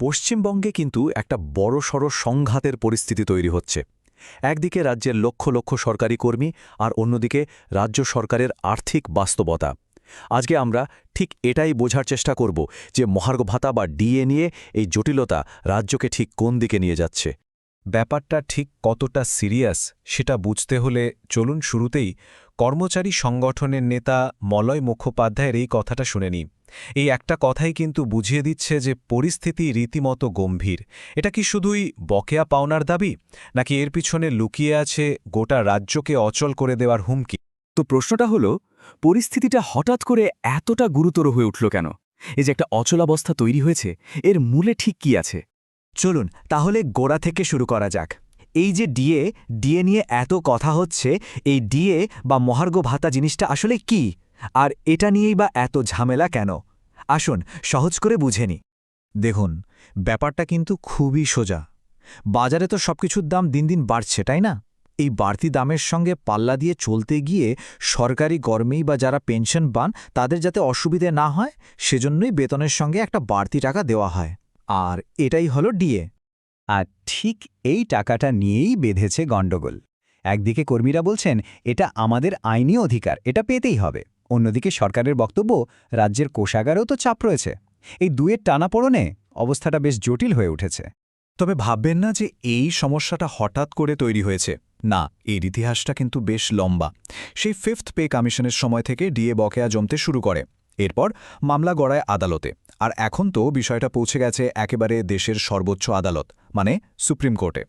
পশ্চিমবঙ্গে কিন্তু একটা বড়সড় সংঘাতের পরিস্থিতি তৈরি হচ্ছে। একদিকে রাজ্যের লক্ষ লক্ষ সরকারি কর্মী আর অন্যদিকে রাজ্য সরকারের আর্থিক বাস্তবতা। আজকে আমরা ঠিক এটাই বোঝার চেষ্টা করব যে মহার্ঘ ভাতা বা ডিএ নিয়ে এই জটিলতা রাজ্যকে ঠিক কোন দিকে নিয়ে যাচ্ছে। ব্যাপারটা ঠিক কতটা সিরিয়াস সেটা বুঝতে হলে চলুন শুরুতেই কর্মচারী সংগঠনের নেতা মলয় মুখোপাধ্যায়ের এই কথাটা শুনে নিই। এই একটা কথাই কিন্তু বুঝিয়ে দিচ্ছে যে পরিস্থিতি রীতিমতো গম্ভীর। এটা কি শুধুই বকেয়া পাওনার দাবি? নাকি এর পিছনে লুকিয়ে আছে গোটা রাজ্যকে অচল করে দেওয়ার হুমকি? তো প্রশ্নটা হলো পরিস্থিতিটা হঠাৎ করে এতটা গুরুতর হয়ে উঠল কেন? এই যে একটা অচলাবস্থা তৈরি হয়েছে এর মূলে ঠিক কি আছে? চলুন তাহলে গোড়া থেকে শুরু করা যাক। এই যে ডিএ ডিএ নিয়ে এত কথা হচ্ছে এই ডিএ বা মহার্ঘ ভাতা জিনিসটা আসলে কি? আর এটা নিয়েই বা এত ঝামেলা কেন? আসুন, সহজ করে বুঝে নি। দেখুন, ব্যাপারটা কিন্তু খুবই সোজা। বাজারে তো সবকিছুর দাম দিন দিন বাড়ছে, তাই না? এই বাড়তি দামের সঙ্গে পাল্লা দিয়ে চলতে গিয়ে সরকারি কর্মেই বা যারা পেনশন পান, তাদের যাতে অসুবিধে না হয়, সেজন্যই বেতনের সঙ্গে একটা বাড়তি টাকা দেওয়া হয়। আর এটাই হলো ডিএ। আর ঠিক এই টাকাটা নিয়েই বেঁধেছে গণ্ডগোল। একদিকে কর্মীরা বলছেন, এটা আমাদের আইনি অধিকার, এটা পেতেই হবে। অন্যদিকে সরকারের বক্তব্য, রাজ্যের কোষাগারেও তো চাপ রয়েছে। এই দুয়ের টানাপোড়নে অবস্থাটা বেশ জটিল হয়ে উঠেছে। তবে ভাববেন না যে এই সমস্যাটা হঠাৎ করে তৈরি হয়েছে। না, এর ইতিহাসটা কিন্তু বেশ লম্বা। সেই ফিফথ পে কমিশনের সময় থেকে ডিএ বকেয়া জমতে শুরু করে। এরপর মামলা গড়ায় আদালতে। আর এখন তো বিষয়টা পৌঁছে গেছে একেবারে দেশের সর্বোচ্চ আদালত মানে সুপ্রিম কোর্টে।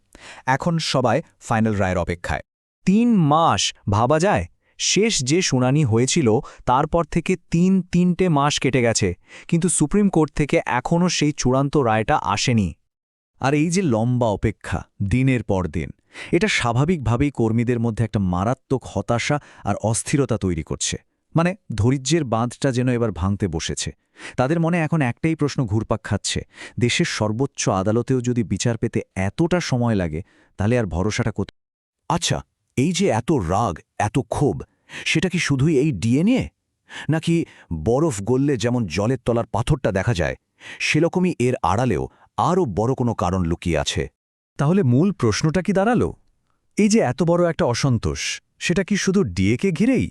এখন সবাই ফাইনাল রায়ের অপেক্ষায়। তিন মাস ভাবা যায় শেষ যে শুনানি হয়েছিল, তারপর থেকে তিন তিনটে মাস কেটে গেছে, কিন্তু সুপ্রিম কোর্ট থেকে এখনও সেই চূড়ান্ত রায়টা আসেনি। আর এই যে লম্বা অপেক্ষা, দিনের পর দিন, এটা স্বাভাবিকভাবেই কর্মীদের মধ্যে একটা মারাত্মক হতাশা আর অস্থিরতা তৈরি করছে। মানে ধৈর্যের বাঁধটা যেন এবার ভাঙতে বসেছে। তাদের মনে এখন একটাই প্রশ্ন ঘুরপাক খাচ্ছে, দেশের সর্বোচ্চ আদালতেও যদি বিচার পেতে এতটা সময় লাগে, তাহলে আর ভরসাটা কোথায় আচ্ছা এই যে এত রাগ, এত ক্ষোভ, সেটা কি শুধুই এই ডিএ নিয়ে নাকি বরফ গললে যেমন জলের তলার পাথরটা দেখা যায়, সেরকমই এর আড়ালেও আরও বড় কোনো কারণ লুকিয়ে আছে। তাহলে মূল প্রশ্নটা কি দাঁড়াল? এই যে এত বড় একটা অসন্তোষ, সেটা কি শুধু ডিএকে ঘিরেই?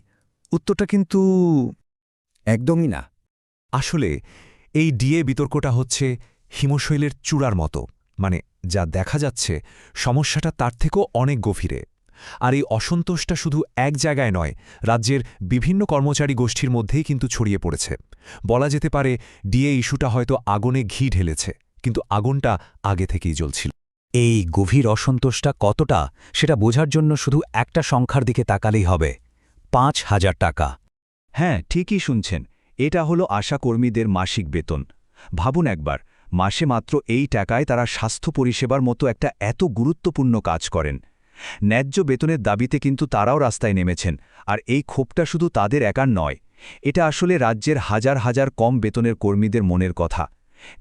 উত্তরটা কিন্তু একদমই না। আসলে এই ডিএ বিতর্কটা হচ্ছে হিমশৈলের চূড়ার মতো মানে যা দেখা যাচ্ছে সমস্যাটা তার থেকেও অনেক গভীরে। আর এই অসন্তোষটা শুধু এক জায়গায় নয়, রাজ্যের বিভিন্ন কর্মচারী গোষ্ঠীর মধ্যেই কিন্তু ছড়িয়ে পড়েছে। বলা যেতে পারে, ডিএ ইস্যুটা হয়তো আগুনে ঘি ঢেলেছে, কিন্তু আগুনটা আগে থেকেই জ্বলছিল। এই গভীর অসন্তোষটা কতটা, সেটা বোঝার জন্য শুধু একটা সংখ্যার দিকে তাকালেই হবে। পাঁচ হাজার টাকা। হ্যাঁ ঠিকই শুনছেন। এটা হলো আশাকর্মীদের মাসিক বেতন। ভাবুন একবার, মাসে মাত্র এই টাকায় তারা স্বাস্থ্য পরিষেবার মতো একটা এত গুরুত্বপূর্ণ কাজ করেন। ন্যায্য বেতনের দাবিতে কিন্তু তারাও রাস্তায় নেমেছেন, আর এই ক্ষোভটা শুধু তাদের একার নয়, এটা আসলে রাজ্যের হাজার হাজার কম বেতনের কর্মীদের মনের কথা।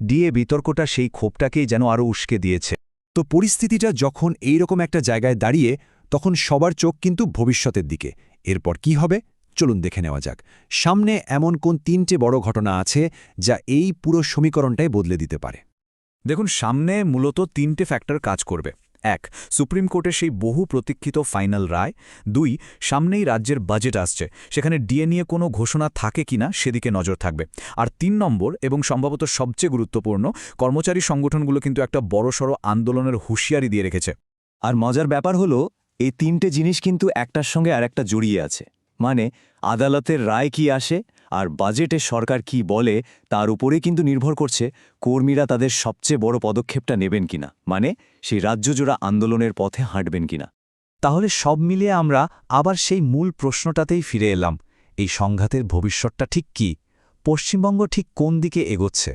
ডিএ বিতর্কটা সেই ক্ষোভটাকেই যেন আরও উস্কে দিয়েছে। তো পরিস্থিতিটা যখন এই রকম একটা জায়গায় দাঁড়িয়ে, তখন সবার চোখ কিন্তু ভবিষ্যতের দিকে। এরপর কি হবে? চলুন দেখে নেওয়া যাক। সামনে এমন কোন তিনটে বড় ঘটনা আছে, যা এই পুরো সমীকরণটাই বদলে দিতে পারে। দেখুন, সামনে মূলত তিনটে ফ্যাক্টর কাজ করবে। এক, সুপ্রিম কোর্টের সেই বহু প্রতীক্ষিত ফাইনাল রায়। দুই, সামনেই রাজ্যের বাজেট আসছে, সেখানে ডিএ নিয়ে কোনো ঘোষণা থাকে কিনা সেদিকে নজর থাকবে। আর তিন নম্বর এবং সম্ভবত সবচেয়ে গুরুত্বপূর্ণ, কর্মচারী সংগঠনগুলো কিন্তু একটা বড়সড় আন্দোলনের হুঁশিয়ারি দিয়ে রেখেছে। আর মজার ব্যাপার হলো, এই তিনটে জিনিস কিন্তু একটার সঙ্গে আরেকটা জড়িয়ে আছে। মানে আদালতের রায় কি আসে আর বাজেটে সরকার কি বলে তার উপরে কিন্তু নির্ভর করছে কর্মীরা তাদের সবচেয়ে বড় পদক্ষেপটা নেবেন কিনা। মানে সেই রাজ্যজোড়া আন্দোলনের পথে হাঁটবেন কিনা। তাহলে সব মিলিয়ে আমরা আবার সেই মূল প্রশ্নটাতেই ফিরে এলাম, এই সংঘাতের ভবিষ্যৎটা ঠিক কি? পশ্চিমবঙ্গ ঠিক কোন দিকে এগোচ্ছে?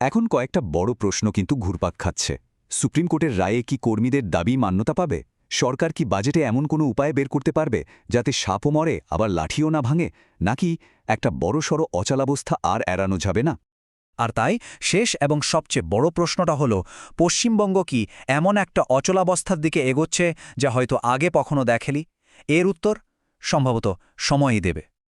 এখন কয়েকটা বড় প্রশ্ন কিন্তু ঘুরপাক খাচ্ছে। সুপ্রিম কোর্টের রায়ে কি কর্মীদের দাবি মান্যতা পাবে? সরকার কি বাজেটে এমন কোনো উপায় বের করতে পারবে যাতে সাপও মরে, আবার লাঠিও না ভাঙে? নাকি একটা বড়সড় অচলাবস্থা আর এড়ানো যাবে না। আর তাই শেষ এবং সবচেয়ে বড় প্রশ্নটা হল, পশ্চিমবঙ্গ কি এমন একটা অচলাবস্থার দিকে এগোচ্ছে যা হয়তো আগে কখনো দেখেলি এর উত্তর, সম্ভবত, সময়ই দেবে।